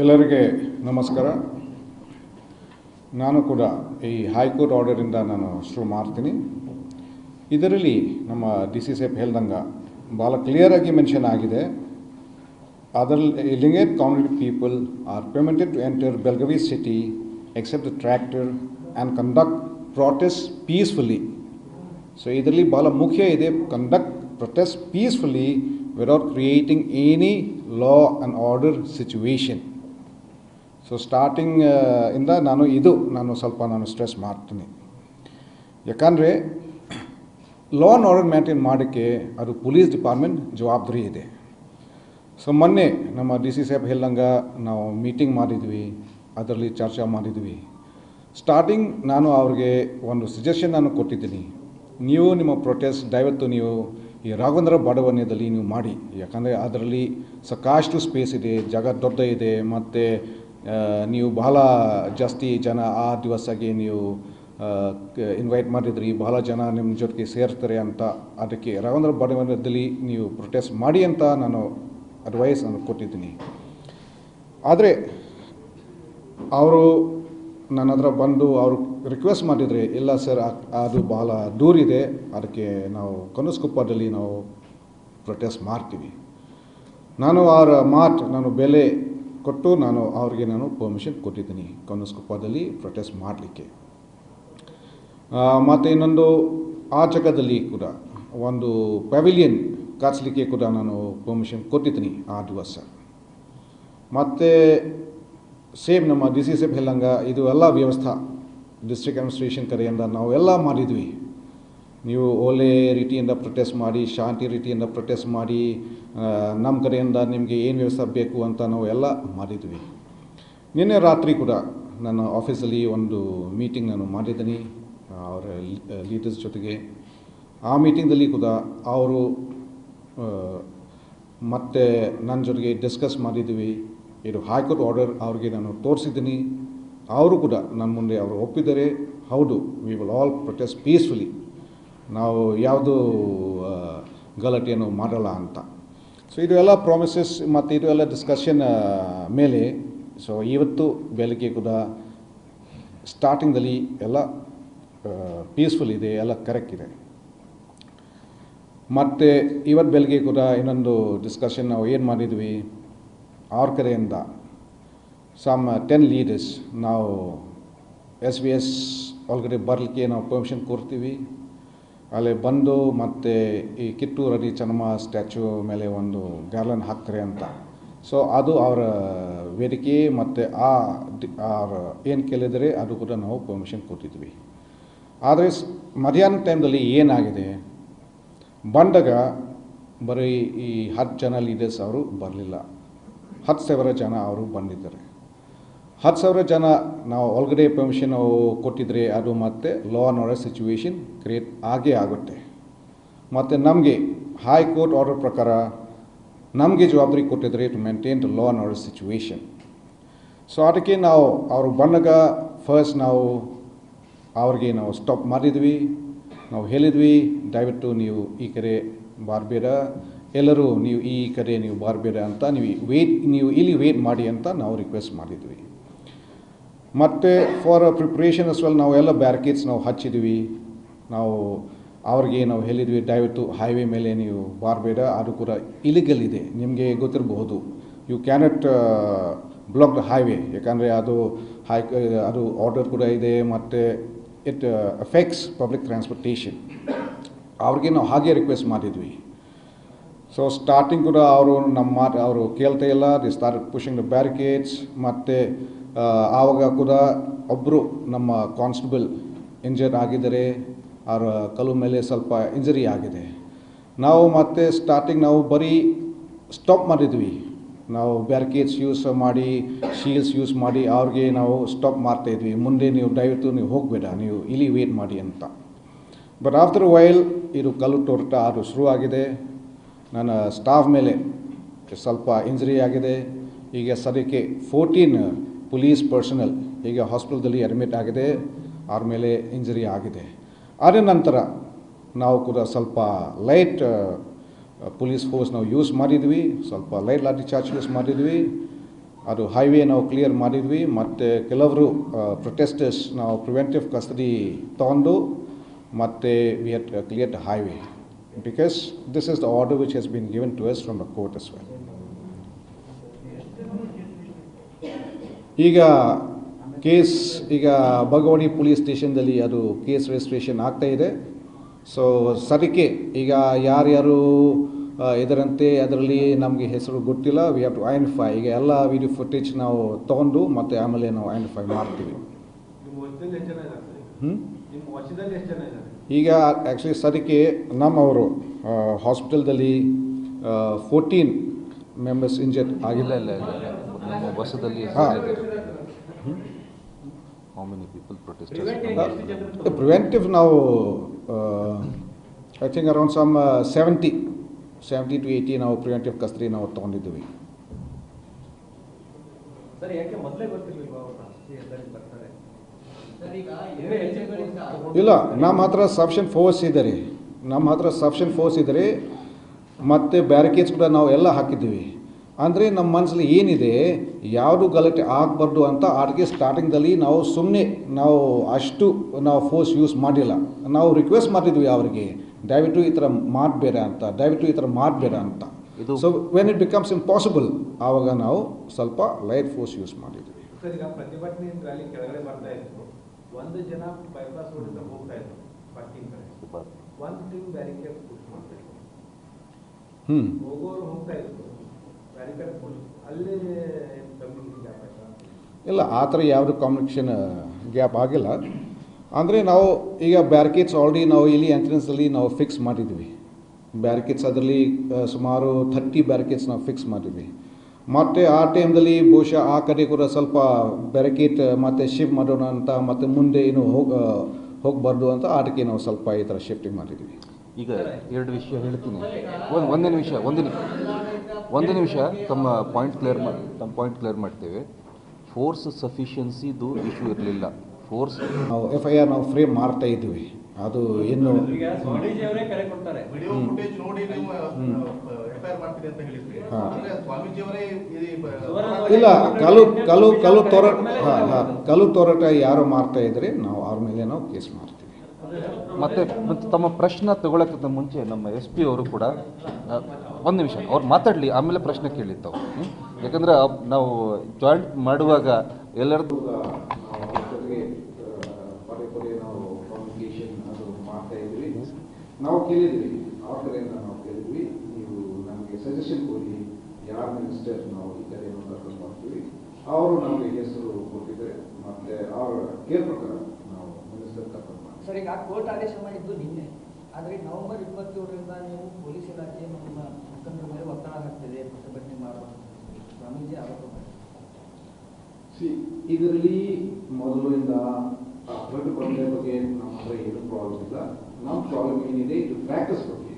ಎಲ್ಲರಿಗೆ ನಮಸ್ಕಾರ. ನಾನು ಕೂಡ ಈ ಹೈಕೋರ್ಟ್ ಆರ್ಡರಿಂದ ನಾನು ಶುರು ಮಾಡ್ತೀನಿ. ಇದರಲ್ಲಿ ನಮ್ಮ ಡಿ ಸಿ ಸೇಫ್ ಹೇಳ್ದಂಗೆ ಭಾಳ ಕ್ಲಿಯರಾಗಿ ಮೆನ್ಷನ್ ಆಗಿದೆ. ಅದರಲ್ಲಿ Lingayat community people are permitted to enter Belagavi city except tractor and conduct protest peacefully so ಇದರಲ್ಲಿ ಭಾಳ ಮುಖ್ಯ ಇದೆ conduct protest peacefully without creating any law and order situation so starting ಇಂದ ನಾನು ಇದು, ನಾನು ಸ್ವಲ್ಪ ನಾನು ಸ್ಟ್ರೆಸ್ ಮಾಡ್ತೀನಿ. ಯಾಕಂದರೆ ಲಾ ಆ್ಯಂಡ್ ಆರ್ಡರ್ ಮೇಂಟೈನ್ ಮಾಡೋಕ್ಕೆ ಅದು ಪೊಲೀಸ್ ಡಿಪಾರ್ಟ್ಮೆಂಟ್ ಜವಾಬ್ದಾರಿ ಇದೆ. ಸೊ ಮೊನ್ನೆ ನಮ್ಮ ಡಿ ಸಿ ಸಾಹೇಬ್ ಹೇಳಂಗ ನಾವು ಮೀಟಿಂಗ್ ಮಾಡಿದ್ವಿ, ಅದರಲ್ಲಿ ಚರ್ಚೆ ಮಾಡಿದ್ವಿ. ಸ್ಟಾರ್ಟಿಂಗ್ ನಾನು ಅವ್ರಿಗೆ ಒಂದು ಸಜೆಷನ್ ನಾನು ಕೊಟ್ಟಿದ್ದೀನಿ. ನೀವು ನಿಮ್ಮ ಪ್ರೊಟೆಸ್ಟ್ ದಯವಿಟ್ಟು ನೀವು ಈ ರಾಘವೇಂದ್ರ ಬಡಾವಣೆಯಲ್ಲಿ ನೀವು ಮಾಡಿ. ಯಾಕಂದರೆ ಅದರಲ್ಲಿ ಸಾಕಷ್ಟು ಸ್ಪೇಸ್ ಇದೆ, ಜಾಗ ದೊಡ್ಡ ಇದೆ, ಮತ್ತು ನೀವು ಬಹಳ ಜಾಸ್ತಿ ಜನ ಆ ದಿವಸಗೆ ನೀವು ಇನ್ವೈಟ್ ಮಾಡಿದ್ರಿ, ಬಹಳ ಜನ ನಿಮ್ಮ ಜೊತೆಗೆ ಸೇರ್ತಾರೆ ಅಂತ. ಅದಕ್ಕೆ ರವೀಂದ್ರ ಭವನದಲ್ಲಿ ನೀವು ಪ್ರೊಟೆಸ್ಟ್ ಮಾಡಿ ಅಂತ ನಾನು ಅಡ್ವೈಸ್ ನಾನು ಕೊಟ್ಟಿದ್ದೀನಿ. ಆದರೆ, ಅವರು ನನ್ನ ಹತ್ರ ಬಂದು ಅವರು ರಿಕ್ವೆಸ್ಟ್ ಮಾಡಿದರೆ, ಇಲ್ಲ ಸರ್ ಅದು ಬಹಳ ದೂರ ಇದೆ ಅದಕ್ಕೆ ನಾವು ಕನಸ್ಕೊಪ್ಪದಲ್ಲಿ ನಾವು ಪ್ರೊಟೆಸ್ಟ್ ಮಾಡ್ತೀವಿ. ನಾನು ಅವರ ಮಾತು, ನಾನು ಬೆಲೆ ಕೊಟ್ಟು ನಾನು ಅವ್ರಿಗೆ ನಾನು ಪರ್ಮಿಷನ್ ಕೊಟ್ಟಿದ್ದೀನಿ. ಕನಸ್ಕೊಪ್ಪದಲ್ಲಿ ಪ್ರೊಟೆಸ್ಟ್ ಮಾಡಲಿಕ್ಕೆ. ಮತ್ತು ಇನ್ನೊಂದು ಆ ಜಾಗದಲ್ಲಿ ಕೂಡ ಒಂದು ಪೆವಿಲಿಯನ್ ಕಾಚಲಿಕ್ಕೆ ಕೂಡ ನಾನು ಪರ್ಮಿಷನ್ ಕೊಟ್ಟಿದ್ದೀನಿ ಆ ದಿವಸ. ಮತ್ತು ಸೇಮ್ ನಮ್ಮ ಡಿ ಸಿ ಸಿ ಇದು ಎಲ್ಲ ವ್ಯವಸ್ಥೆ ಡಿಸ್ಟ್ರಿಕ್ಟ್ ಅಡ್ಮಿನಿಸ್ಟ್ರೇಷನ್ ಕಡೆಯಿಂದ ನಾವು ಎಲ್ಲ ಮಾಡಿದ್ವಿ. ನೀವು ಒಳ್ಳೆ ರೀತಿಯಿಂದ ಪ್ರೊಟೆಸ್ಟ್ ಮಾಡಿ, ಶಾಂತಿ ರೀತಿಯಿಂದ ಪ್ರೊಟೆಸ್ಟ್ ಮಾಡಿ ನಮ್ಮ ಕಡೆಯಿಂದ ನಿಮಗೆ ಏನು ವ್ಯವಸ್ಥೆ ಬೇಕು ಅಂತ ನಾವು ಎಲ್ಲ ಮಾಡಿದ್ವಿ. ನಿನ್ನೆ ರಾತ್ರಿ ಕೂಡ ನನ್ನ ಆಫೀಸಲ್ಲಿ ಒಂದು ಮೀಟಿಂಗ್ ನಾನು ಮಾಡಿದ್ದೀನಿ ಅವರ ಲೀಡರ್ಸ್ ಜೊತೆಗೆ. ಆ ಮೀಟಿಂಗ್ದಲ್ಲಿ ಕೂಡ ಅವರು ಮತ್ತೆ ನನ್ನ ಜೊತೆಗೆ ಡಿಸ್ಕಸ್ ಮಾಡಿದ್ವಿ. ಇದು ಹೈಕೋರ್ಟ್ ಆರ್ಡರ್ ಅವ್ರಿಗೆ ನಾನು ತೋರಿಸಿದ್ದೀನಿ. ಅವರು ಕೂಡ ನನ್ನ ಮುಂದೆ ಅವರು ಒಪ್ಪಿದರೆ ಹೌದು we will all protest peacefully ನಾವು ಯಾವುದು ಗಲಾಟೆಯನ್ನು ಮಾಡಲ್ಲ ಅಂತ. ಸೊ ಇದು ಎಲ್ಲ ಪ್ರಾಮಿಸಸ್ ಮತ್ತು ಇದು ಎಲ್ಲ ಡಿಸ್ಕಷನ್ ಮೇಲೆ ಸೊ ಇವತ್ತು ಬೆಳಗ್ಗೆ ಕೂಡ ಸ್ಟಾರ್ಟಿಂಗಲ್ಲಿ ಎಲ್ಲ ಪೀಸ್ಫುಲ್ ಇದೆ, ಎಲ್ಲ ಕರೆಕ್ಟ್ ಇದೆ. ಮತ್ತು ಇವತ್ತು ಬೆಳಗ್ಗೆ ಕೂಡ ಇನ್ನೊಂದು ಡಿಸ್ಕಷನ್ ನಾವು ಏನು ಮಾಡಿದ್ವಿ? ಅವ್ರ ಕಡೆಯಿಂದ ಸಮ್ ಟೆನ್ ಲೀಡರ್ಸ್ ನಾವು ಎಸ್ ಬಿ ಎಸ್ ಒಳಗಡೆ ಬರಲಿಕ್ಕೆ ನಾವು ಪರ್ಮಿಷನ್ ಕೊಡ್ತೀವಿ. ಅಲ್ಲಿ ಬಂದು ಮತ್ತೆ ಈ ಕಿತ್ತೂರಲ್ಲಿ ಚೆನ್ನಮ್ಮ ಸ್ಟ್ಯಾಚು ಮೇಲೆ ಒಂದು ಗಾರ್ಲನ್ ಹಾಕ್ತಾರೆ ಅಂತ. ಸೊ ಅದು ಅವರ ವೇದಿಕೆ ಮತ್ತು ಆ ಅವ್ರ ಏನು ಕೇಳಿದರೆ ಅದು ಕೂಡ ನಾವು ಪರ್ಮಿಷನ್ ಕೊಟ್ಟಿದ್ವಿ. ಆದರೆ ಮಧ್ಯಾಹ್ನ ಟೈಮ್ದಲ್ಲಿ ಏನಾಗಿದೆ? ಬಂದಾಗ ಬರೀ ಈ ಹತ್ತು ಜನ ಲೀಡರ್ಸ್ ಅವರು, ಬರಲಿಲ್ಲ. ಹತ್ತು ಸಾವಿರ ಜನ ಅವರು ಬಂದಿದ್ದಾರೆ. ಹತ್ತು ಸಾವಿರ ಜನ ನಾವು ಒಳಗಡೆ ಪರ್ಮಿಷನ್ ಕೊಟ್ಟಿದ್ರೆ ಅದು ಮತ್ತೆ law and order situation create ಆಗೇ ಆಗುತ್ತೆ. ಮತ್ತು ನಮಗೆ ಹೈಕೋರ್ಟ್ ಆರ್ಡರ್ ಪ್ರಕಾರ ನಮಗೆ ಜವಾಬ್ದಾರಿ ಕೊಟ್ಟಿದ್ರೆ to maintain the law and order situation so ಅದಕ್ಕೆ ನಾವು ಅವರು ಬಂದಾಗ ಫಸ್ಟ್ ನಾವು ಅವ್ರಿಗೆ ನಾವು ಸ್ಟಾಪ್ ಮಾಡಿದ್ವಿ. ನಾವು ಹೇಳಿದ್ವಿ, ದಯವಿಟ್ಟು ನೀವು ಈ ಕಡೆ ಬಾರಬೇಡ. ಎಲ್ಲರೂ ನೀವು ಈ ಕಡೆ ನೀವು ಬಾರಬೇಡ ಅಂತ, ನೀವು ವೇಟ್ ನೀವು ಇಲ್ಲಿ ವೇಟ್ ಮಾಡಿ ಅಂತ ನಾವು ರಿಕ್ವೆಸ್ಟ್ ಮಾಡಿದ್ವಿ. ಮತ್ತು ಫಾರ್ ಪ್ರಿಪ್ರೇಷನ್ ಅಸ್ ವೆಲ್ ನಾವು ಎಲ್ಲ ಬ್ಯಾರಿಕೇಡ್ಸ್ ನಾವು ಹಚ್ಚಿದ್ವಿ. ನಾವು ಅವ್ರಿಗೆ ನಾವು ಹೇಳಿದ್ವಿ, ದಯವಿಟ್ಟು ಹೈವೇ ಮೇಲೆ ನೀವು ಬಾರಬೇಡ, ಅದು ಕೂಡ ಇಲಿಗಲ್ ಇದೆ. ನಿಮಗೆ ಗೊತ್ತಿರಬಹುದು. You cannot block the highway ಯಾಕಂದರೆ ಅದು ಹೈ ಅದು ಆರ್ಡರ್ ಕೂಡ ಇದೆ, ಮತ್ತು ಇಟ್ ಅಫೆಕ್ಟ್ಸ್ ಪಬ್ಲಿಕ್ ಟ್ರಾನ್ಸ್ಪೋರ್ಟೇಷನ್ ಅವ್ರಿಗೆ ನಾವು ಹಾಗೆ ರಿಕ್ವೆಸ್ಟ್ ಮಾಡಿದ್ವಿ. ಸೊ ಸ್ಟಾರ್ಟಿಂಗ್ ಕೂಡ ಅವರು ನಮ್ಮ ಮಾತು, ಅವರು ಕೇಳ್ತಾ ಇಲ್ಲ. They start pushing the barricades ಮತ್ತು ಆವಾಗ ಕೂಡ ಒಬ್ಬರು ನಮ್ಮ ಕಾನ್ಸ್ಟೇಬಲ್ ಇಂಜರ್ ಆಗಿದ್ದಾರೆ ಅವರ ಕಲ್ಲು ಮೇಲೆ ಸ್ವಲ್ಪ ಇಂಜರಿ ಆಗಿದೆ. ನಾವು ಮತ್ತೆ ಸ್ಟಾರ್ಟಿಂಗ್ ನಾವು ಬರೀ ಸ್ಟಾಪ್ ಮಾಡಿದ್ವಿ. ನಾವು ಬ್ಯಾರಿಕೇಡ್ಸ್ ಯೂಸ್ ಮಾಡಿ ಶೀಲ್ಸ್ ಯೂಸ್ ಮಾಡಿ, ಅವ್ರಿಗೆ ನಾವು ಸ್ಟಾಪ್ ಮಾಡ್ತಾಯಿದ್ವಿ ಮುಂದೆ ನೀವು ದಯವಿಟ್ಟು ನೀವು ಹೋಗಬೇಡ, ನೀವು ಇಲ್ಲಿ ವೇಟ್ ಮಾಡಿ ಅಂತ. ಬಟ್ ಆಫ್ಟರ್ ವೈಲ್ ಇದು ಕಲ್ಲು ತೋರಟ ಅದು ಶುರುವಾಗಿದೆ ನನ್ನ ಸ್ಟಾಫ್ ಮೇಲೆ ಸ್ವಲ್ಪ ಇಂಜರಿ ಆಗಿದೆ. ಈಗ ಸದ್ಯಕ್ಕೆ ಫೋರ್ಟೀನ್ ಪೊಲೀಸ್ ಪರ್ಸನಲ್ ಈಗ ಹಾಸ್ಪಿಟಲ್ದಲ್ಲಿ ಅಡ್ಮಿಟ್ ಆಗಿದೆ ಅವ್ರ ಮೇಲೆ ಇಂಜರಿ ಆಗಿದೆ. ಅದರ ನಂತರ ನಾವು ಕೂಡ ಸ್ವಲ್ಪ ಲೈಟ್ ಪೊಲೀಸ್ ಫೋರ್ಸ್ ನಾವು ಯೂಸ್ ಮಾಡಿದ್ವಿ, ಸ್ವಲ್ಪ ಲೈಟ್ ಲಾಟಿ ಚಾರ್ಜ್ ಯೂಸ್ ಮಾಡಿದ್ವಿ, ಅದು ಹೈವೇ ನಾವು ಕ್ಲಿಯರ್ ಮಾಡಿದ್ವಿ, ಮತ್ತು ಕೆಲವರು ಪ್ರೊಟೆಸ್ಟರ್ಸ್ ನಾವು ಪ್ರಿವೆಂಟಿವ್ ಕಸ್ಟಡಿ ತೊಗೊಂಡು, ಮತ್ತು we had clear highway because this is the order which has been given to us from the court as well ಈಗ ಕೇಸ್, ಈಗ ಬಗವಣಿ ಪೊಲೀಸ್ ಸ್ಟೇಷನ್ದಲ್ಲಿ ಅದು ಕೇಸ್ ರಿಜಿಸ್ಟ್ರೇಷನ್ ಆಗ್ತಾ ಇದೆ. ಸೊ ಸರಿಕೆ ಈಗ ಯಾರ್ಯಾರು ಇದರಂತೆ ಅದರಲ್ಲಿ ನಮಗೆ ಹೆಸರು ಗೊತ್ತಿಲ್ಲ. ವಿ ಹ್ಯಾವ್ ಟು ಐಡೆಂಟಿಫೈ ಈಗ ಎಲ್ಲ ವಿಡಿಯೋ ಫುಟೇಜ್ ನಾವು ತೊಗೊಂಡು ಮತ್ತು ಆಮೇಲೆ ನಾವು ಐಡೆಂಟಿಫೈ ಮಾಡ್ತೀವಿ. ಈಗ ಆ್ಯಕ್ಚುಲಿ ಸರಿಕೆ ನಮ್ಮವರು ಹಾಸ್ಪಿಟಲ್ದಲ್ಲಿ ಫೋರ್ಟೀನ್ ಮೆಂಬರ್ಸ್ ಇಂಜರ್ಡ್ ಆಗಿಲ್ಲ. ಇಲ್ಲ ಇಲ್ಲ. ನಮ್ಮ ಬಸ್ಸದಲ್ಲಿ ಹಾ. ಮೆನಿ ಪೀಪಲ್ ಪ್ರಿವೆಂಟಿವ್ ನಾವು I think around some seventy seventy to eighty ನಾವು ಪ್ರಿವೆಂಟಿವ್ ಕಸ್ತ್ರಿ ನಾವು ತೊಗೊಂಡಿದ್ದೀವಿ. ಇಲ್ಲ ನಮ್ಮ ಹತ್ರ ಸಫಿಷಿಯಂಟ್ ಫೋರ್ಸ್ ಇದೆ ರೀ. ನಮ್ಮ ಹತ್ರ ಸಫಿಷಿಯಂಟ್ ಫೋರ್ಸ್ ಇದೆ ರೀ. ಮತ್ತು ಬ್ಯಾರಿಕೇಡ್ಸ್ ಕೂಡ ನಾವು ಎಲ್ಲ ಹಾಕಿದ್ದೀವಿ. ಅಂದರೆ ನಮ್ಮ ಮನಸ್ಸಲ್ಲಿ ಏನಿದೆ ಯಾವುದು ಗಲಾಟೆ ಆಗಬಾರ್ದು ಅಂತ ಅಡುಗೆ ಸ್ಟಾರ್ಟಿಂಗ್ದಲ್ಲಿ ನಾವು ಸುಮ್ಮನೆ ನಾವು ಅಷ್ಟು ನಾವು ಫೋರ್ಸ್ ಯೂಸ್ ಮಾಡಿಲ್ಲ. ನಾವು ರಿಕ್ವೆಸ್ಟ್ ಮಾಡಿದ್ವಿ ಅವರಿಗೆ ದಯವಿಟ್ಟು ಈ ಥರ ಮಾಡಬೇಡ ಅಂತ ದಯವಿಟ್ಟು ಈ ಥರ ಮಾಡಬೇಡ ಅಂತ. ಇದು- so when it becomes impossible ಆವಾಗ ನಾವು ಸ್ವಲ್ಪ ಲೈಟ್ ಫೋರ್ಸ್ ಯೂಸ್ ಮಾಡಿದ್ವಿ. ಒಂದು ಜನ ಬೈಪಾಸ್ ರೋಡಿಂದ ಹೋಗ್ತಾ ಇದ್ರು ಪಾರ್ಕಿಂಗ್ ಕಡೆ. ಒಂದು ಟೀಮ್ ಬ್ಯಾರಿಕೇಡ್ ಪುಷ್ ಮಾಡ್ತಾ ಇದ್ರು. ಹ್ಞೂ ಹೋಗೋರು ಹೋಗ್ತಾ ಇದ್ರು. ಇಲ್ಲ, ಆ ಥರ ಯಾವುದು ಕಾಮ್ಯುನಿಕೇಷನ್ ಗ್ಯಾಪ್ ಆಗಿಲ್ಲ. ಅಂದರೆ ನಾವು ಈಗ ಬ್ಯಾರಿಕೇಡ್ಸ್ ಆಲ್ರೆಡಿ ನಾವು ಇಲ್ಲಿ ಎಂಟ್ರೆನ್ಸಲ್ಲಿ ನಾವು ಫಿಕ್ಸ್ ಮಾಡಿದ್ವಿ. ಬ್ಯಾರಿಕೇಡ್ಸ್ ಅದರಲ್ಲಿ ಸುಮಾರು ಥರ್ಟಿ ಬ್ಯಾರಿಕೇಡ್ಸ್ ನಾವು ಫಿಕ್ಸ್ ಮಾಡಿದ್ವಿ. ಮತ್ತು ಆ ಟೈಮ್ದಲ್ಲಿ ಬಹುಶಃ ಆ ಕಡೆ ಕೂಡ ಸ್ವಲ್ಪ ಬ್ಯಾರಿಕೇಡ್ ಮತ್ತು ಶಿಫ್ಟ್ ಮಾಡೋಣ ಅಂತ, ಮತ್ತು ಮುಂದೆ ಏನು ಹೋಗಿ ಹೋಗಬಾರ್ದು ಅಂತ ಆಟಕ್ಕೆ ನಾವು ಸ್ವಲ್ಪ ಈ ಥರ ಶಿಫ್ಟಿಂಗ್ ಮಾಡಿದ್ವಿ. ಈಗ ಎರಡು ವಿಷಯ ಹೇಳ್ತೀನಿ. ಒಂದು, ಒಂದೇ ನಿಮಿಷ, ಒಂದು ನಿಮಿಷ. ಒಂದು ನಿಮಿಷ ತಮ್ಮ ಪಾಯಿಂಟ್ ಕ್ಲಿಯರ್ ಮಾಡಿ ತಮ್ಮ ಪಾಯಿಂಟ್ ಕ್ಲಿಯರ್ ಮಾಡ್ತೇವೆ. ಫೋರ್ಸ್ ಸಫಿಷಿಯನ್ಸಿದು ಇಶ್ಯೂ ಇರಲಿಲ್ಲ. ಫೋರ್ಸ್ ನಾವು ಎಫ್ ಐ ಆರ್ ನಾವು ಫ್ರೇಮ್ ಮಾಡ್ತಾ ಇದ್ದೀವಿ ಅದು ಈ ಇಲ್ಲ ಕಲು ಕಲು ಕಲು ತೋರಾಟ ಹಾಂ ಹಾಂ. ಕಲು ತೋರಾಟ ಯಾರು ಮಾಡ್ತಾ ಇದ್ರೆ ನಾವು ಅವ್ರ ಮೇಲೆ ನಾವು ಕೇಸ್ ಮಾಡ್ತೀವಿ. ಮತ್ತೆ ತಮ್ಮ ಪ್ರಶ್ನೆ ತಗೊಳಕ್ಕಿಂತ ಮುಂಚೆ ನಮ್ಮ ಎಸ್ ಪಿ ಅವರು ಕೂಡ ಒಂದು ನಿಮಿಷ, ಅವ್ರು ಮಾತಾಡಲಿ, ಆಮೇಲೆ ಪ್ರಶ್ನೆ ಕೇಳಿತ್ತು? ಯಾಕಂದ್ರೆ ನಾವು ಜಾಯಿಂಟ್ ಮಾಡುವಾಗ ಎಲ್ಲರದ್ದು ನಾವು ಕೇಳಿದ್ವಿ ಕಡೆಯಿಂದ ನಾವು ಕೇಳಿದ್ವಿ. ನೀವು ನಮಗೆ ಸಜೆಷನ್ ಕೊಡಿ, ಯಾರ ಮಿನಿಸ್ಟರ್ ನಾವು ಈ ಕಡೆ ಕರ್ಕೊಂಡು ಬರ್ತೀವಿ ಅವರು ನಮಗೆ ಹೆಸರು ಕೊಟ್ಟಿದ್ದಾರೆ ಮತ್ತೆ ಅವರ ಕೇರ್ ಪ್ರಕಾರ ನಾವು ಮಿನಿಸ್ಟರ್ ಕರ್ಕೊಂಡು ಮಾಡ್ತೀವಿ ಸರ್ ಈಗ ಕೋರ್ಟ್ ಆದೇಶ ಮಾಡಿದ್ದು ನಿನ್ನೆ. ಆದರೆ ನವೆಂಬರ್ ಇಪ್ಪತ್ತೇಳರಿಂದ ನೀವು ಪೊಲೀಸ್ ಇಲಾಖೆ ನಮ್ಮ ಮುಖಂಡರ ಮೇಲೆ ಒತ್ತಡ ಹಾಕ್ತಿದೆ ಪ್ರತಿಭಟನೆ ಮಾಡುವ ಸ್ವಾಮೀಜಿ ಆರೋಪ ಸಿ, ಇದರಲ್ಲಿ ಮೊದಲಿಂದ ಪ್ರತಿಭಟನೆ ಬಗ್ಗೆ ನಮ್ಮ ಹತ್ರ ಏನು ಪ್ರಾಬ್ಲಮ್ ಇಲ್ಲ. ನಮ್ಮ ಪ್ರಾಬ್ಲಮ್ ಏನಿದೆ, ಇದು ಪ್ರಾಕ್ಟಿಸ್ ಬಗ್ಗೆ.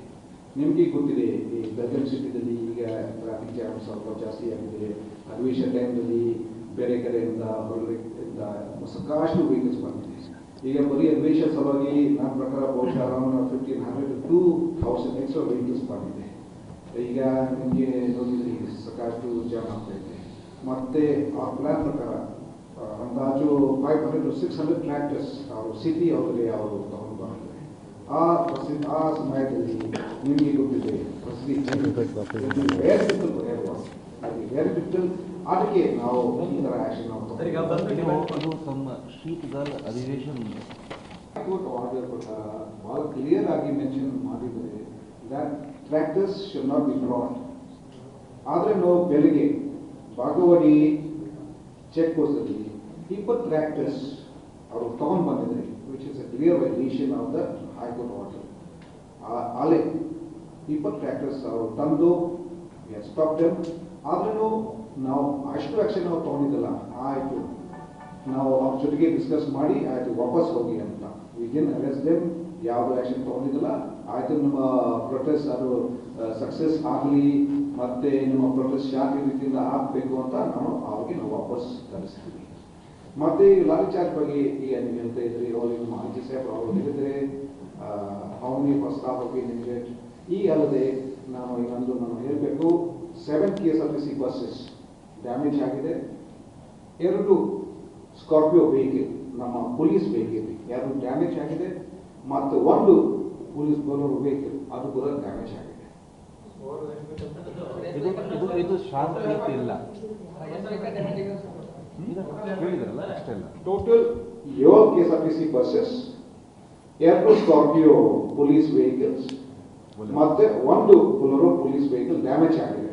ನಿಮಗೆ ಗೊತ್ತಿದೆ, ಈ ಬೆಲ್ಗಮ್ ಸಿಟಿದಲ್ಲಿ ಈಗ ಟ್ರಾಫಿಕ್ ಜಾಮ್ ಸ್ವಲ್ಪ ಜಾಸ್ತಿ ಆಗಿದೆ. ಅಧಿವೇಶನ ಟೈಮ್ನಲ್ಲಿ ಬೇರೆ ಕಡೆಯಿಂದ ಹೊರಗಡೆಯಿಂದ ಸಾಕಷ್ಟು ವೆಹಿಕಲ್ಸ್ ಬಂದಿದೆ. ಈಗ ಬರೀ ಅಧಿವೇಶನ ಸಲುವಾಗಿ ನನ್ನ ಪ್ರಕಾರ ಬಹುಶಃ around fifteen hundred to thousand extra vehicles ಬಂದಿದೆ. ಈಗ ನಿಮಗೆ ನೋಡಿದ್ರಿ ಸಾಕಷ್ಟು ಜಾಮ್ ಆಗ್ತಾ ಇದೆ. ಮತ್ತೆ ಆ ಪ್ಲಾನ್ ಪ್ರಕಾರ ಆ, ಅಂದಾಜು five hundred to six hundred tractors ಅವರು ಸಿಟಿ ಅವರಿಗೆ ಅವರು ತಗೊಂಡು ಬರ್ತಾರೆ ಆ ಪ್ರಸಿ- ಆ ಸಮಯದಲ್ಲಿ ನಿಮಗೆ ಗೊತ್ತಿದೆ ವೆರಿ ಡಿಫಿಕಲ್ಟ್ ಅದಕ್ಕೆ ನಾವು ಈ ಥರ ಆ್ಯಕ್ಷನ್ ಇದು ತಮ್ಮ ಶೀತಗಾಲ ಅಧಿವೇಶನ ಹೈಕೋರ್ಟ್ ಆರ್ಡರ್ ಪ್ರಕಾರ ಭಾಳ ಕ್ಲಿಯರ್ ಆಗಿ ಮೆನ್ಷನ್ ಮಾಡಿದರೆ that tractors should not be brought ಆದರೆ ನಾವು ಬೆಳಗ್ಗೆ ಬಾಗವಾಡಿ ಚೆಕ್ ಪೋಸ್ಟಲ್ಲಿ ಇಪ್ಪತ್ತು ಟ್ರ್ಯಾಕ್ಟರ್ಸ್ ಅವರು ತಗೊಂಡು ಬಂದಿದ್ದಾರೆ which is a clear violation of the high court order ಅಲೆ ಇಪ್ಪತ್ತು ಟ್ರ್ಯಾಕ್ಟರ್ಸ್ ಅವರು ತಂದು ಸ್ಟಾಪ್ ಆದ್ರೂ ನಾವು ಅಷ್ಟು ಆ್ಯಕ್ಷನ್ ನಾವು ತೊಗೊಂಡಿದ್ದಲ್ಲ, ಆಯಿತು. ನಾವು ಅವ್ರ ಜೊತೆಗೆ ಡಿಸ್ಕಸ್ ಮಾಡಿ, ಆಯ್ತು, ವಾಪಸ್ ಹೋಗಿ ಅಂತ. ವಿದಿನ್ ಅರೆಸ್ಟ್ ದೆಮ್ ಯಾವುದು ಆ್ಯಕ್ಷನ್ ತೊಗೊಂಡಿದ್ದಲ್ಲ, ಆಯ್ತು, ನಿಮ್ಮ ಪ್ರೊಟೆಸ್ಟ್ ಅದು ಸಕ್ಸಸ್ ಆಗಲಿ, ಮತ್ತೆ ನಿಮ್ಮ ಪ್ರೊಟೆಸ್ಟ್ ಯಾವ ರೀತಿಯಿಂದ ಆಗಬೇಕು ಅಂತ ನಾವು ಅವ್ರಿಗೆ ನಾವು ವಾಪಸ್ ಕಳಿಸ್ತೀವಿ. ಮತ್ತೆ ಈ ಲಾರಿ ಚಾರ್ಜ್ ಬಗ್ಗೆ ಈಗ ನೀವು ಅಂತ ಇದ್ರಿ, ಅವ್ರು ನಿಮ್ಮ ಮಾಹಿತಿ ಸಾಹೇಬ್ ಅವರು ಹೇಳಿದ್ರೆ ಅವನಿ ಪ್ರಸ್ತಾವ ಬಗ್ಗೆ ನಿಮಗೆ ಈ ಅಲ್ಲದೆ ನಾನು ಇನ್ನೊಂದು ನಾನು ಹೇಳಬೇಕು seven K S R T C buses damage ಆಗಿದೆ. ಎರಡು ಸ್ಕಾರ್ಪಿಯೋ ವೆಹಿಕಲ್ ನಮ್ಮ ಪೊಲೀಸ್ ವೆಹಿಕಲ್ ಎರಡು ಡ್ಯಾಮೇಜ್ ಆಗಿದೆ. ಮತ್ತು ಒಂದು ಪೊಲೀಸ್ ಬರೋರು ವೆಹಿಕಲ್ ಅದು ಕೂಡ ಡ್ಯಾಮೇಜ್ ಆಗಿದೆ. ಇದು ಇದು ಇದು ಶಾಂತ ಇಲ್ಲ. ಹೇಳಿದ್ರಲ್ಲ ಟೋಟಲ್ ಏಳು K S R T C buses ಎರಡು ಸ್ಕಾರ್ಪಿಯೋ ಪೊಲೀಸ್ ವೆಹಿಕಲ್ಸ್ ಮತ್ತೆ ಒಂದು ಬೊಲೊರೋ ಪೊಲೀಸ್ ವೆಹಿಕಲ್ ಡ್ಯಾಮೇಜ್ ಆಗಿದೆ.